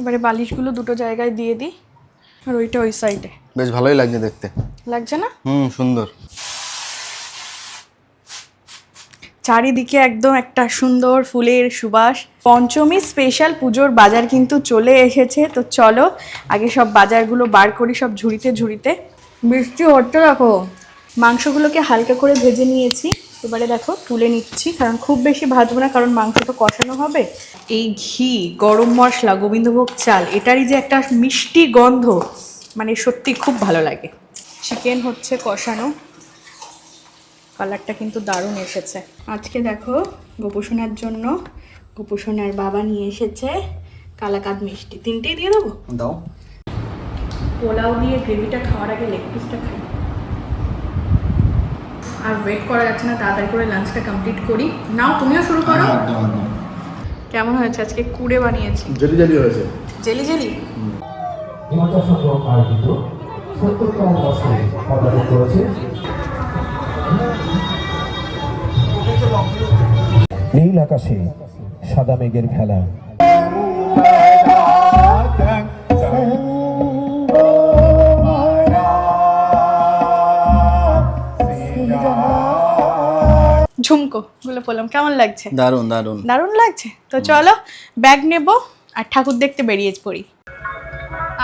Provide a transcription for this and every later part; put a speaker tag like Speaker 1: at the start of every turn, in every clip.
Speaker 1: এবারে বালিশগুলো দুটো জায়গায় দিয়ে দিই আর ওইটা ওই সাইডে
Speaker 2: বেশ ভালোই লাগছে দেখতে।
Speaker 1: লাগছে না?
Speaker 2: হুম সুন্দর।
Speaker 1: চারিদিকে একদম একটা সুন্দর ফুলের সুবাস। পঞ্চমী স্পেশাল পুজোর বাজার কিন্তু চলে এসেছে। তো চলো আগে সব বাজারগুলো বার করি সব ঝুড়িতে ঝুড়িতে। বৃষ্টি হচ্ছে দেখো। মাংসগুলোকে হালকা করে ভেজে নিয়েছি। এবারে দেখো তুলে নিচ্ছি কারণ খুব বেশি ভাজবো না কারণ মাংস তো কষানো হবে। এই ঘি গরম মশলা গোবিন্দভোগ চাল এটারই যে একটা মিষ্টি গন্ধ মানে সত্যি খুব ভালো লাগে। চিকেন হচ্ছে কষানো। কালারটা কিন্তু দারুণ এসেছে। আজকে দেখো গোপুসোনার জন্য গোপুসোনার বাবা নিয়ে এসেছে কালাকাদ মিষ্টি। তিনটেই দিয়ে দেবো?
Speaker 2: দাও।
Speaker 1: পোলাও দিয়ে গ্রেভিটা খাওয়ার আগে লেগ পিসটা খাই। আর ওয়েট করা যাচ্ছে না তাড়াতাড়ি করে লাঞ্চটা কমপ্লিট করি। নাও তুমিও শুরু করো।
Speaker 2: একদম।
Speaker 1: কেমন হয়েছে? আজকে কুড়ে বানিয়েছি।
Speaker 2: জেলি জেলি হয়েছে।
Speaker 1: Jelly jelly?
Speaker 3: নীল আকাশে সাদা মেঘের খেলা।
Speaker 1: ঝুমকো গুলো বললাম। কেমন লাগছে?
Speaker 2: দারুণ দারুণ
Speaker 1: দারুণ লাগছে? তো চলো ব্যাগ নেব আর ঠাকুর দেখতে বেরিয়ে পড়ি।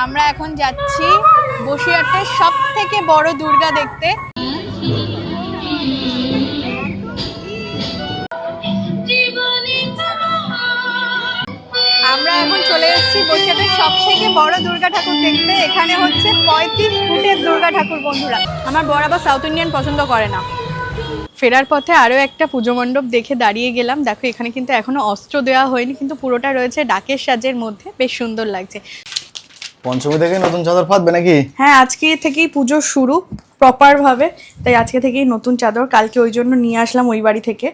Speaker 1: আমরা এখন যাচ্ছি বসিরহাটের সব থেকে বড় দুর্গা দেখতে। আমরা এখন চলে এসেছি বসিরহাটের সব থেকে বড় দুর্গা ঠাকুর দেখতে। এখানে হচ্ছে পঁয়ত্রিশ ফুটের দুর্গা ঠাকুর বন্ধুরা। আমার বড় আবার সাউথ ইন্ডিয়ান পছন্দ করে না। ফেরার পথে আরও একটা পুজো মণ্ডপ দেখে দাঁড়িয়ে গেলাম। দেখো এখানে কিন্তু এখনও অস্ত্র দেওয়া হয়নি কিন্তু পুরোটা রয়েছে ডাকের সাজের মধ্যে। বেশ সুন্দর লাগছে।
Speaker 2: পঞ্চমী থেকে নতুন চাদর পাতবে নাকি?
Speaker 1: হ্যাঁ আজকে থেকেই পুজো শুরু প্রপারভাবে তাই আজকে থেকেই নতুন চাদর কালকে ওই জন্য নিয়ে আসলাম ওই বাড়ি থেকে।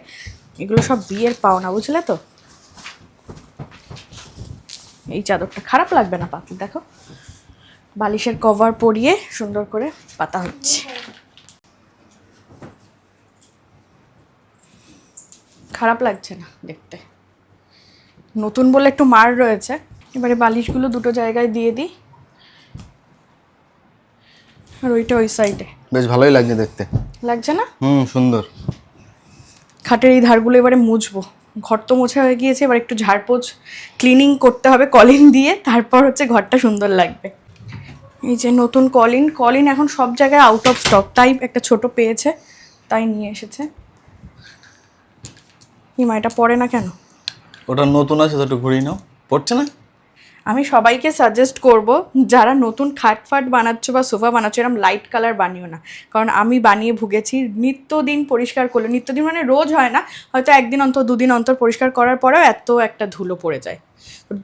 Speaker 1: এগুলো সব বিয়ের পাওনা বুঝলে তো? এই চাদরটা খারাপ লাগবে না পাতি দেখো। বালিশের কভার পরিয়ে সুন্দর করে পাতা হচ্ছে। খারাপ লাগছে না দেখতে। নতুন বলে একটু মার রয়েছে। এবারে বালিশগুলো দুটো জায়গায় দিয়ে দিই। আর ওইটা ওই সাইডে
Speaker 2: বেশ ভালোই লাগছে দেখতে।
Speaker 1: লাগছে না?
Speaker 2: হুম সুন্দর।
Speaker 1: খাটের এই ধারগুলো এবারে মুছবো। ঘর তো মোছা হয়ে গিয়েছে এবার একটু ঝাড়পোছ ক্লিনিং করতে হবে কলিন দিয়ে তারপর হচ্ছে ঘরটা সুন্দর লাগবে। এই যে নতুন কলিন কলিন এখন সব জায়গায় আউট অফ স্টক তাই একটা ছোট পেয়েছে তাই নিয়ে এসেছে। হিমা এটা পড়ে না কেন?
Speaker 2: ওটা নতুন আছে তো একটু ঘুরিয়ে নাও। পড়ছে না?
Speaker 1: আমি সবাইকে সাজেস্ট করব যারা নতুন খাট ফাট বানাচ্ছ বা সোফা বানাচ্ছ এরকম লাইট কালার বানিও না। কারণ আমি বানিয়ে ভুগেছি নিত্যদিন পরিষ্কার করলে নিত্যদিন মানে রোজ হয় না হয়তো একদিন অন্তর দুদিন অন্তর পরিষ্কার করার পরেও এত একটা ধুলো পড়ে যায়।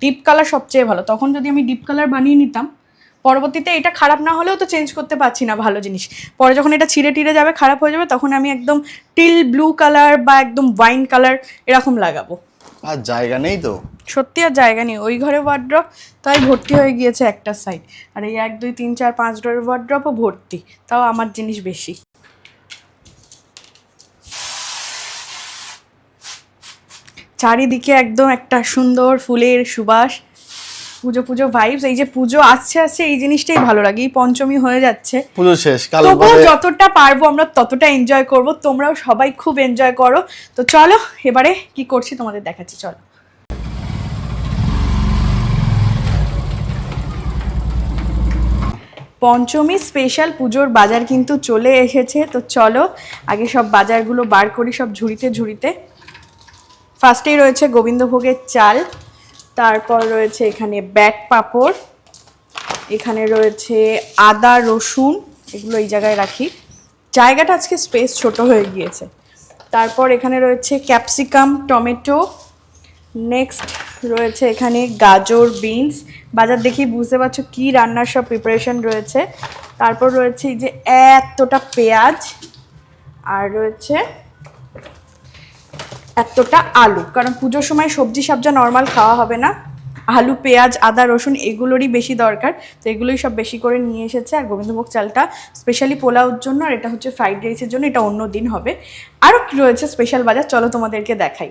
Speaker 1: ডিপ কালার সবচেয়ে ভালো। তখন যদি আমি ডিপ কালার বানিয়ে নিতাম পরবর্তীতে এটা খারাপ না হলেও তো চেঞ্জ করতে পারছি না ভালো জিনিস। পরে যখন এটা ছিঁড়ে টিড়ে যাবে খারাপ হয়ে যাবে তখন আমি একদম টিল ব্লু কালার বা একদম ওয়াইন কালার এরকম লাগাবো।
Speaker 2: আর জায়গা নেই তো?
Speaker 1: সত্যি আর জায়গা নেই। ওই ঘরে ওয়ার্ড্রপ তাই ভর্তি হয়ে গিয়েছে একটা সাইড আর এই এক দুই তিন চার পাঁচ ডোরের ওয়ার্ড্রপও ভর্তি। তাও আমার জিনিস বেশি। চারিদিকে একদম একটা সুন্দর ফুলের সুবাস। পুজো পুজো ভাইবস এই যে পুজো আসছে আসছে এই জিনিসটাই ভালো লাগে। এই পঞ্চমী হয়ে যাচ্ছে।
Speaker 2: পুজো শেষ
Speaker 1: তবুও যতটা পারব আমরা ততটা এনজয় করব। তোমরাও সবাই খুব এনজয় করো। তো চলো এবারে কি করছি তোমাদের দেখাচ্ছি চলো। পঞ্চমী স্পেশাল পুজোর বাজার কিন্তু চলে এসেছে। তো চলো আগে সব বাজারগুলো বার করি সব ঝুড়িতে ঝুড়িতে। ফার্স্টেই রয়েছে গোবিন্দভোগের চাল। তারপর রয়েছে এখানে ব্যাট পাঁপড়, এখানে রয়েছে আদা, রসুন, এগুলো এই জায়গায় রাখি। জায়গাটা আজকে স্পেস ছোট হয়ে গিয়েছে। তারপর এখানে রয়েছে ক্যাপসিকাম টমেটো নেক্সট রয়েছে এখানে গাজর বিনস বাজার দেখি বুঝতে পারছ কী রান্নার সব প্রিপারেশন রয়েছে। তারপর রয়েছে এই যে এতটা পেঁয়াজ, আর রয়েছে এতটা আলু। কারণ পুজোর সময় সবজি সাবজা নর্মাল খাওয়া হবে না। আলু, পেঁয়াজ, আদা, রসুন এগুলোরই বেশি দরকার। তো এগুলোই সব বেশি করে নিয়ে এসেছে আর গোবিন্দভোগ চালটা স্পেশালি পোলাওর জন্য আর এটা হচ্ছে ফ্রাইড রাইসের জন্য, এটা অন্য দিন হবে। আরও কি রয়েছে স্পেশাল বাজার? চলো তোমাদেরকে দেখাই।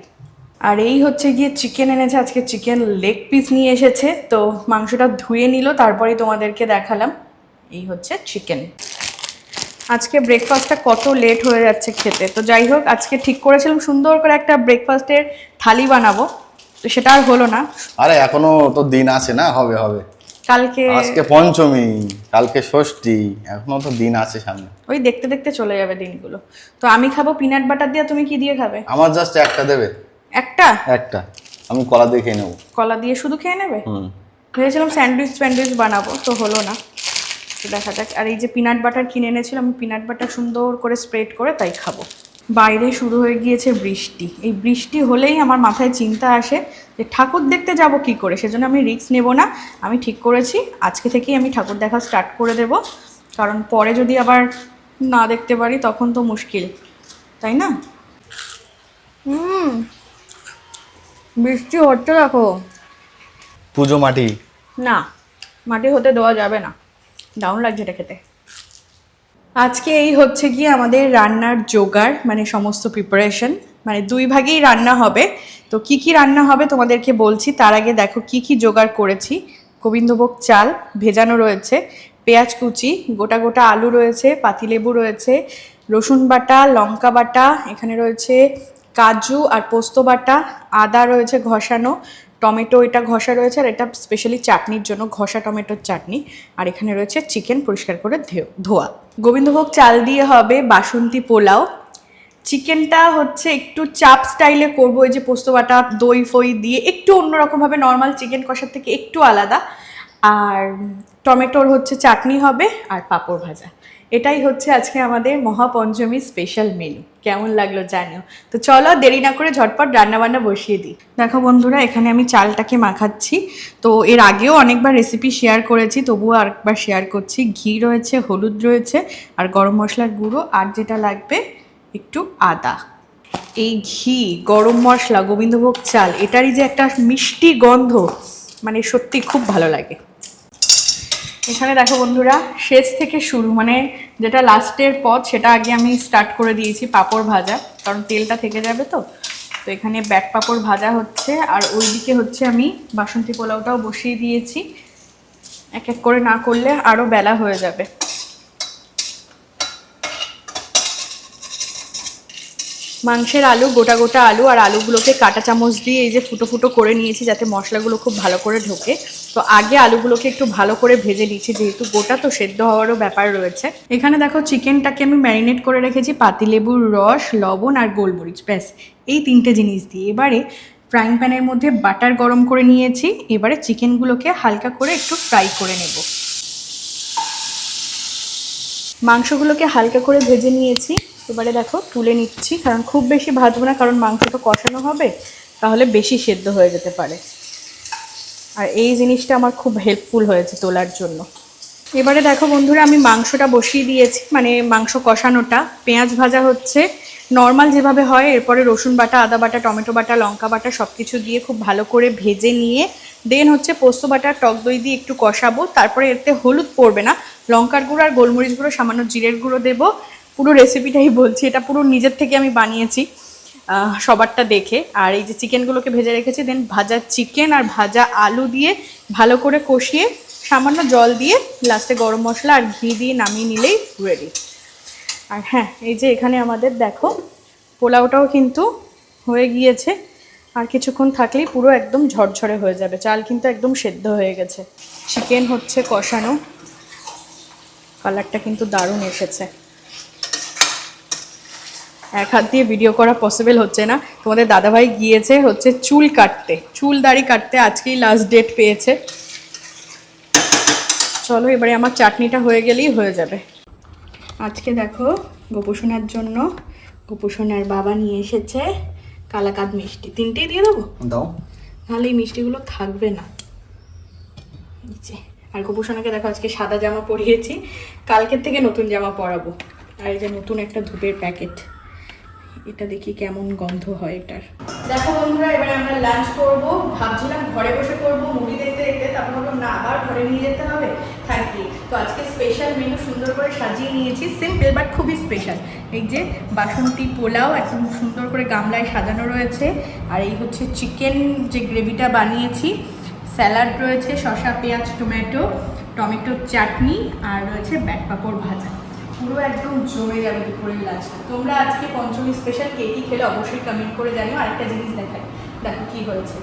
Speaker 1: আর এই হচ্ছে গিয়ে চিকেন এনেছে, আজকে চিকেন লেগ পিস নিয়ে এসেছে। তো মাংসটা ধুয়ে নিল, তারপরেই তোমাদেরকে দেখালাম। এই হচ্ছে চিকেন আজকে ব্রেকফাস্টটা কত লেট হয়ে যাচ্ছে খেতে। তো যাই হোক আজকে ঠিক করেছিলাম সুন্দর করে একটা ব্রেকফাস্টের থালি বানাবো। তো সেটা আর হলো না।
Speaker 2: আরে এখনও তো দিন আছে না? হবে হবে।
Speaker 1: কালকে
Speaker 2: আজকে পঞ্চমী কালকে ষষ্ঠী এখনও তো দিন আছে সামনে।
Speaker 1: ওই দেখতে দেখতে চলে যাবে দিনগুলো। তো আমি খাব পিনাট বাটার দিয়ে তুমি কি দিয়ে খাবে?
Speaker 2: আমার জাস্ট একটা দেবে।
Speaker 1: একটা?
Speaker 2: একটা। আমি কলা দিয়ে খেয়ে নেব।
Speaker 1: কলা দিয়ে শুধু খেয়ে নেবে?
Speaker 2: হুম।
Speaker 1: ভেবেছিলাম স্যান্ডউইচ স্যান্ডউইচ বানাবো তো হলো না। তো দেখা যাক। আর এই যে পিনাট বাটার কিনে এনেছিলাম আমি পিনাট বাটার সুন্দর করে স্প্রেড করে তাই খাব। বাইরে শুরু হয়ে গিয়েছে বৃষ্টি। এই বৃষ্টি হলেই আমার মাথায় চিন্তা আসে যে ঠাকুর দেখতে যাব কি করে সেজন্য আমি রিস্ক নেব না। আমি ঠিক করেছি আজকে থেকেই আমি ঠাকুর দেখা স্টার্ট করে দেব। কারণ পরে যদি আবার না দেখতে পারি তখন তো মুশকিল তাই না? হুম। বৃষ্টি হচ্ছে দেখো।
Speaker 2: পুজো মাটি?
Speaker 1: না মাটি হতে দেওয়া যাবে না। দারুণ লাগছে এটা খেতে। আজকে এই হচ্ছে গিয়ে আমাদের রান্নার জোগাড় মানে সমস্ত প্রিপারেশন মানে দুই ভাগেই রান্না হবে। তো কি কি রান্না হবে তোমাদেরকে বলছি, তার আগে দেখো কি কি জোগাড় করেছি। গোবিন্দভোগ চাল ভেজানো রয়েছে, পেঁয়াজ কুচি, গোটা গোটা আলু রয়েছে, পাতিলেবু রয়েছে, রসুন বাটা, লঙ্কা বাটা, এখানে রয়েছে কাজু আর পোস্ত বাটা, আদা রয়েছে ঘষানো টমেটো, এটা ঘষা রয়েছে, আর এটা স্পেশালি চাটনির জন্য ঘষা টমেটোর চাটনি। আর এখানে রয়েছে চিকেন পরিষ্কার করে ধোয়া। গোবিন্দভোগ চাল দিয়ে হবে বাসন্তী পোলাও। চিকেনটা হচ্ছে একটু চাপ স্টাইলে করব, এই যে পোস্ত বাটা, দই, ফই দিয়ে একটু অন্যরকমভাবে নর্মাল চিকেন কষার থেকে একটু আলাদা। আর টমেটোর হচ্ছে চাটনি হবে, আর পাঁপড় ভাজা। এটাই হচ্ছে আজকে আমাদের মহাপঞ্চমী স্পেশাল মেনু কেমন লাগল জানিও। তো চলো দেরি না করে ঝটপট রান্নাবান্না বসিয়ে দিই। দেখো বন্ধুরা, এখানে আমি চালটাকে মাখাচ্ছি। তো এর আগেও অনেকবার রেসিপি শেয়ার করেছি, তবুও আরেকবার শেয়ার করছি। ঘি রয়েছে, হলুদ রয়েছে, আর গরম মশলার গুঁড়ো, আর যেটা লাগবে একটু আদা। এই ঘি, গরম মশলা, গোবিন্দভোগ চাল, এটারই যে একটা মিষ্টি গন্ধ মানে সত্যি খুব ভালো লাগে। এখানে দেখো বন্ধুরা, শেষ থেকে শুরু মানে যেটা লাস্টের পথ, সেটা আগে আমি স্টার্ট করে দিয়েছি পাঁপড় ভাজা, কারণ তেলটা থেকে যাবে তো। তো এখানে ব্যাট পাঁপড় ভাজা হচ্ছে, আর ওইদিকে হচ্ছে আমি বাসন্তী পোলাওটাও বসিয়ে দিয়েছি। এক এক করে না করলে আরও বেলা হয়ে যাবে। মাংসের আলু, গোটা গোটা আলু, আর আলুগুলোকে কাঁটা চামচ দিয়ে এই যে ফুটো ফুটো করে নিয়েছি, যাতে মশলাগুলো খুব ভালো করে ঢোকে। তো আগে আলুগুলোকে একটু ভালো করে ভেজে নিচ্ছি যেহেতু গোটা তো সেদ্ধ হওয়ারও ব্যাপার রয়েছে। এখানে দেখো চিকেনটাকে আমি ম্যারিনেট করে রেখেছি, পাতিলেবুর রস, লবণ আর গোলমরিচ, ব্যাস। এই তিনটে জিনিস দিয়ে এবারে ফ্রাইং প্যানের মধ্যে বাটার গরম করে নিয়েছি, এবারে চিকেনগুলোকে হালকা করে একটু ফ্রাই করে নেব। মাংসগুলোকে হালকা করে ভেজে নিয়েছি, এবারে দেখো তুলে নিচ্ছি, কারণ খুব বেশি ভাজবো না, কারণ মাংস তো কষানো হবে, তাহলে বেশি সেদ্ধ হয়ে যেতে পারে। আর এই জিনিসটা আমার খুব হেল্পফুল হয়েছে তোলার জন্য। এবারে দেখো বন্ধুরা, আমি মাংসটা বসিয়ে দিয়েছি মানে মাংস কষানোটা। পেঁয়াজ ভাজা হচ্ছে নর্মাল যেভাবে হয়, এরপরে রসুন বাটা, আদা বাটা, টমেটো বাটা, লঙ্কা বাটা সব কিছু দিয়ে খুব ভালো করে ভেজে নিয়ে দেন হচ্ছে পোস্ত বাটা টক দই দিয়ে একটু কষাবো, তারপরে এতে হলুদ পড়বে না। লঙ্কার গুঁড়ো আর গোলমরিচ গুঁড়ো, সামান্য জিরের গুঁড়ো দেবো। পুরো রেসিপিটাই বলছি, এটা পুরো নিজের থেকে আমি বানিয়েছি। সবারটা দেখে। আর এই যে চিকেনগুলোকে ভেজে রেখেছি দেন ভাজা চিকেন আর ভাজা আলু দিয়ে ভালো করে কষিয়ে সামান্য জল দিয়ে লাস্টে গরম মশলা আর ঘি দিয়ে নামিয়ে নিলেই রেডি আর হ্যাঁ এই যে এখানে আমাদের দেখো, পোলাওটাও কিন্তু হয়ে গিয়েছে। আর কিছুক্ষণ থাকলেই পুরো একদম ঝরঝরে হয়ে যাবে। চাল কিন্তু একদম সেদ্ধ হয়ে গেছে। চিকেন হচ্ছে কষানো। কালারটা কিন্তু দারুণ এসেছে। এক হাত দিয়ে ভিডিও করা পসিবল হচ্ছে না। তোমাদের দাদাভাই গিয়েছে হচ্ছে চুল কাটতে। চুল দাড়ি কাটতে আজকেই লাস্ট ডেট পেয়েছে। চলো এবারে আমার চাটনিটা হয়ে গেলেই হয়ে যাবে। আজকে দেখো গোপুসোনার জন্য গোপুসোনার বাবা নিয়ে এসেছে কালাকাদ মিষ্টি। তিনটেই দিয়ে দেবো?
Speaker 2: দাও।
Speaker 1: নাহলে এই মিষ্টিগুলো থাকবে না। আর গোপুসোনাকে দেখো আজকে সাদা জামা পরিয়েছি। কালকের থেকে নতুন জামা পরাবো। আর এই যে নতুন একটা ধূপের প্যাকেট। এটা দেখি কেমন গন্ধ হয় এটার। দেখো বন্ধুরা, এবারে আমরা লাঞ্চ করব। ভাবছিলাম ঘরে বসে করব মুভি দেখতে দেখতে। তারপর ভাবলাম, না, আবার ঘরে নিয়ে যেতে হবে। ইউ তো আজকে স্পেশাল মেনু সুন্দর করে সাজিয়ে নিয়েছি। সিম্পল বাট খুবই স্পেশাল এই যে বাসন্তী পোলাও, একদম সুন্দর করে গামলায় সাজানো রয়েছে। আর এই হচ্ছে চিকেন যে গ্রেভিটা বানিয়েছি। স্যালাড রয়েছে, শসা, পেঁয়াজ টমেটো টমেটোর চাটনি, আর রয়েছে ব্যাট পাঁপড় ভাজা। পুরো একদম জমে যাবে দুপুরের লাঞ্চটা তোমরা আজকে পঞ্চমী স্পেশাল কে কি খেলে অবশ্যই কমেন্ট করে জানিও। আরেকটা জিনিস দেখাই। দেখো কি হয়েছে।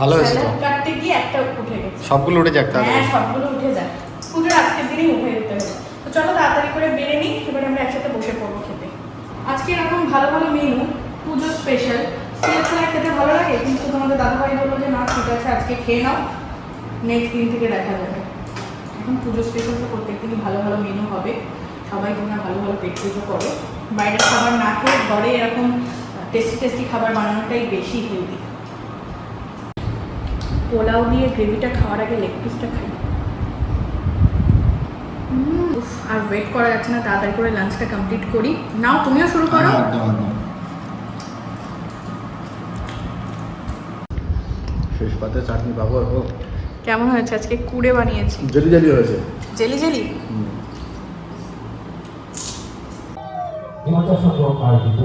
Speaker 2: ভালো হয়েছে
Speaker 1: কাটতে গিয়ে একটা উঠে গেছে।
Speaker 2: সবগুলো উঠে যাক তাহলে।
Speaker 1: হ্যাঁ সবগুলো উঠে যায় পুজোর আজকের দিনেই উঠে যেতে হবে। তো চলো তাড়াতাড়ি করে বেড়ে নিই এবার আমরা একসাথে বসে পড়ব খেতে। আজকে এরকম ভালো ভালো মেনু পুজো স্পেশাল ছাড়া খেতে ভালো লাগে? কিন্তু তোমাদের দাদাভাই বলল যে না ঠিক আছে আজকে খেয়ে নাও। নেক্সট দিন থেকে দেখা যাবে। এখন পুজো স্পেশাল তো প্রত্যেকদিনই ভালো ভালো মেনু হবে। সবাই তোমরা ভালো ভালো পেট পুজো করো। বাইরের খাবার না খেয়ে ঘরে এরকম টেস্টি টেস্টি খাবার বানানোটাই বেশি হেলদি পোলাও দিয়ে গ্রেভিটা খাওয়ার আগে লেগ পিসটা খাই। আর ওয়েট করা যাচ্ছে না তাড়াতাড়ি করে লাঞ্চটা কমপ্লিট করি। নাও তুমিও শুরু করো।
Speaker 2: একদম শেষ পাতে চাটনি পাবো
Speaker 1: কেমন হয়েছে? আজকে কুড়ে বানিয়েছি।
Speaker 2: জেলি জেলি হয়েছে।
Speaker 1: জেলি জেলি
Speaker 3: আয়োজিত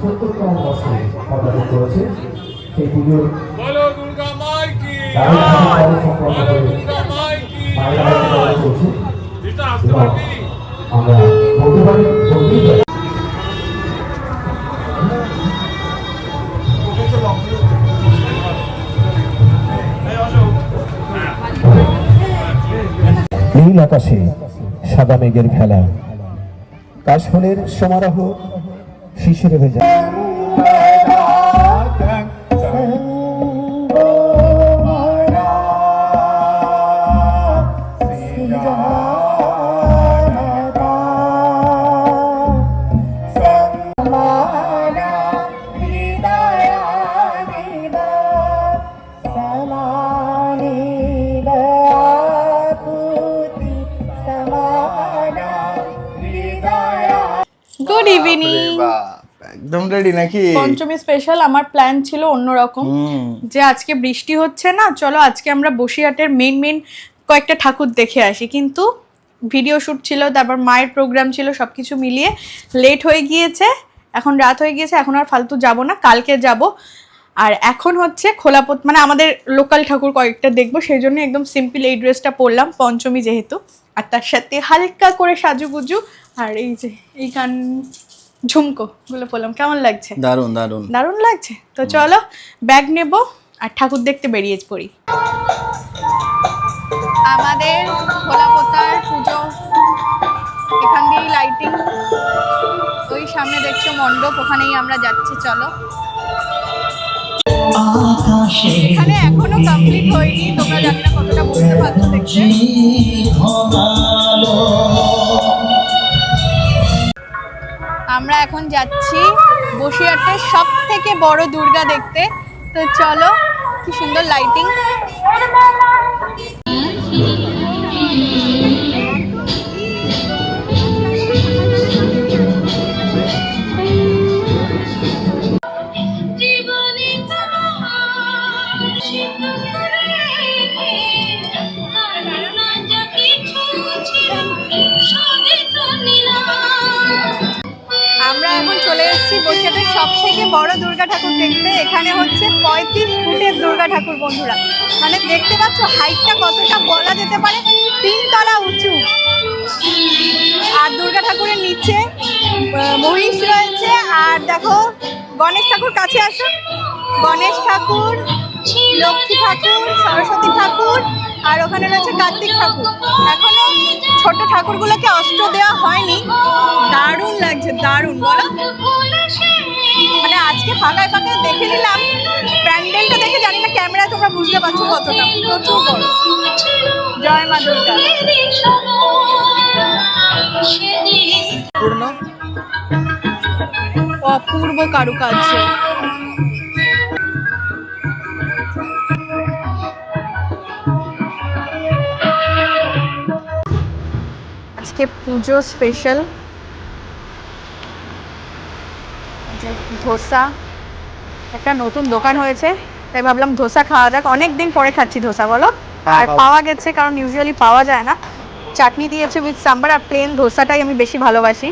Speaker 3: সত্তরতম বর্ষে পদার্পণ করেছে সেই পুজোর আমরা বলতে পারি নীল আকাশে সাদা মেঘের খেলা। কাশফুলের সমারোহ শিশির ভেজা।
Speaker 1: গুড ইভিনিং
Speaker 2: একদম রেডি নাকি?
Speaker 1: পঞ্চমী স্পেশাল আমার প্ল্যান ছিল অন্যরকম। যে আজকে বৃষ্টি হচ্ছে না চলো আজকে আমরা বসিরহাটের মেন মেন কয়েকটা ঠাকুর দেখে আসি। কিন্তু ভিডিও শ্যুট ছিল তারপর মায়ের প্রোগ্রাম ছিল সব কিছু মিলিয়ে লেট হয়ে গিয়েছে এখন রাত হয়ে গিয়েছে এখন আর ফালতু যাব না কালকে যাব। আর এখন হচ্ছে খোলাপত মানে আমাদের লোকাল ঠাকুর কয়েকটা দেখব সেই জন্য একদম সিম্পল এই ড্রেসটা পরলাম পঞ্চমী যেহেতু। আর তার সাথে হালকা করে সাজুগুজু আর এই যে এই গান ঝুমকো গুলো পরলাম। কেমন লাগছে?
Speaker 2: দারুণ দারুণ
Speaker 1: দারুণ লাগছে? তো চলো ব্যাগ নেব আর ঠাকুর দেখতে বেরিয়ে পড়ি। আমাদের খোলাপোতার পুজো এখান দিয়েই লাইটিং ওই সামনে দেখছ মণ্ডপ ওখানেই আমরা যাচ্ছি চলো। এখানে এখনও কমপ্লিট হয়নি তোমরা জানি না কতটা বুঝতে পারছ দেখতে। আমরা এখন যাচ্ছি বসিরহাটের সব থেকে বড় দুর্গা দেখতে। তো চলো কি সুন্দর লাইটিং সব থেকে বড় দুর্গা ঠাকুর দেখতে এখানে হচ্ছে পঁয়ত্রিশ ফুটের দুর্গা ঠাকুর, বন্ধুরা। মানে দেখতে পাচ্ছ হাইটটা কতটা বলা যেতে পারে? তিনতলা উঁচু। আর দুর্গা ঠাকুরের নিচে মহিষ রয়েছে। আর দেখো, গণেশ ঠাকুর কাছে আসো। গণেশ ঠাকুর, লক্ষ্মী ঠাকুর, সরস্বতী ঠাকুর, আর ওখানে রয়েছে কার্তিক ঠাকুর। এখনও ছোট ঠাকুরগুলোকে অস্ত্র দেওয়া হয়নি। দারুণ লাগছে, দারুণ, বলো। আজকে ফাঁকায় ফাঁকায় দেখে নিলাম। প্যান্ডেলটা দেখে জানি না ক্যামেরা তোমরা বুঝতে পারছ কতটা। প্রচুর বড়। জয় মা দুর্গা। অপূর্ব কারুকার্য। আজকে পুজো স্পেশাল ধোসা একটা নতুন দোকান হয়েছে তাই ভাবলাম ধোসা খাওয়া যাক। অনেক দিন পরে খাচ্ছি ধোসা বলো?
Speaker 2: হ্যাঁ,
Speaker 1: আর পাওয়া গেছে কারণ ইউজুয়ালি পাওয়া যায় না। চাটনি দিয়েছে উইথ সাম্বার আর প্লেন ধোসাটাই আমি বেশি ভালোবাসি।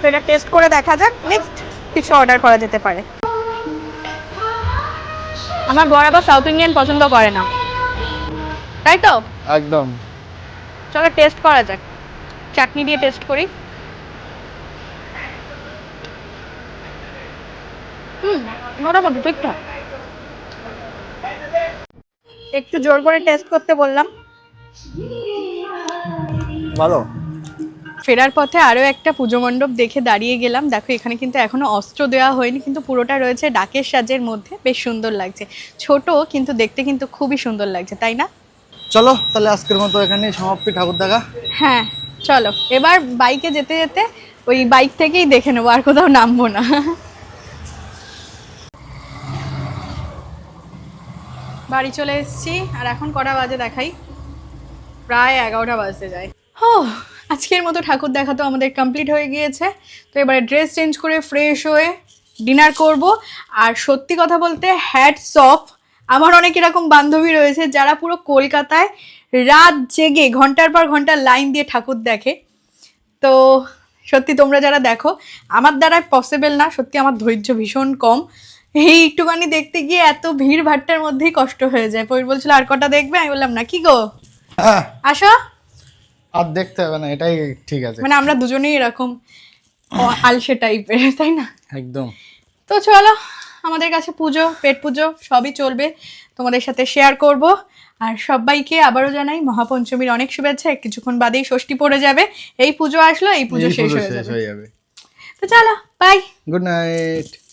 Speaker 1: তো এটা টেস্ট করে দেখা যাক নেক্সট কিছু অর্ডার করা যেতে পারে। আমার বর আবার সাউথ ইন্ডিয়ান পছন্দ করে না। তাই তো?
Speaker 2: একদম।
Speaker 1: চলো টেস্ট করা যাক। চাটনি দিয়ে টেস্ট করি। হুম মোটামুটি ঠিকঠাক একটু জোর করে টেস্ট করতে বললাম।
Speaker 2: ভালো।
Speaker 1: ফেরার পথে আরও একটা পুজো মণ্ডপ দেখে দাঁড়িয়ে গেলাম। দেখো এখানে কিন্তু এখনও অস্ত্র দেওয়া হয়নি কিন্তু পুরোটা রয়েছে ডাকের সাজের মধ্যে। বেশ সুন্দর লাগছে। ছোট কিন্তু দেখতে কিন্তু খুবই সুন্দর লাগছে তাই না?
Speaker 2: চলো তাহলে আজকের মতো এখানে সমাপ্তি ঠাকুর দেখা
Speaker 1: হ্যাঁ চলো। এবার বাইকে যেতে যেতে ওই বাইক থেকেই দেখে নেব আর কোথাও নামবো না। বাড়ি চলে এসেছি, আর এখন কটা বাজে দেখাই। প্রায় এগারোটা বাজতে যায়। হো আজকের মতো ঠাকুর দেখা তো আমাদের কমপ্লিট হয়ে গিয়েছে। তো এবারে ড্রেস চেঞ্জ করে ফ্রেশ হয়ে ডিনার করব। আর সত্যি কথা বলতে হ্যাটস অফ আমার অনেক এরকম বান্ধবী রয়েছে যারা পুরো কলকাতায় রাত জেগে ঘণ্টার পর ঘণ্টা লাইন দিয়ে ঠাকুর দেখে। তো সত্যি তোমরা যারা দেখো, আমার দ্বারা পসিবল না, সত্যি আমার ধৈর্য ভীষণ কম। এই একটুখানি দেখতে গিয়ে এত ভিড় ভাট্টার মধ্যেই কষ্ট হয়ে যায়। পরির বলছিল আর কটা দেখবে? আমি বললাম না কি গো?
Speaker 2: হ্যাঁ।
Speaker 1: আসো।
Speaker 2: আর দেখতে হবে না এটাই ঠিক আছে।
Speaker 1: মানে আমরা দুজনেই এরকম আলসে টাইপের তাই না?
Speaker 2: একদম।
Speaker 1: তো চলো আমাদের কাছে পুজো পেট পুজো সবই চলবে। তোমাদের সাথে শেয়ার করব। আর সবাইকে আবারও জানাই মহাপঞ্চমীর অনেক শুভেচ্ছা। কিছুক্ষণ বাদেই ষষ্ঠী পড়ে যাবে। এই পুজো আসলো এই পুজো শেষ
Speaker 2: হয়ে যাবে।
Speaker 1: তো চলো বাই
Speaker 2: গুড নাইট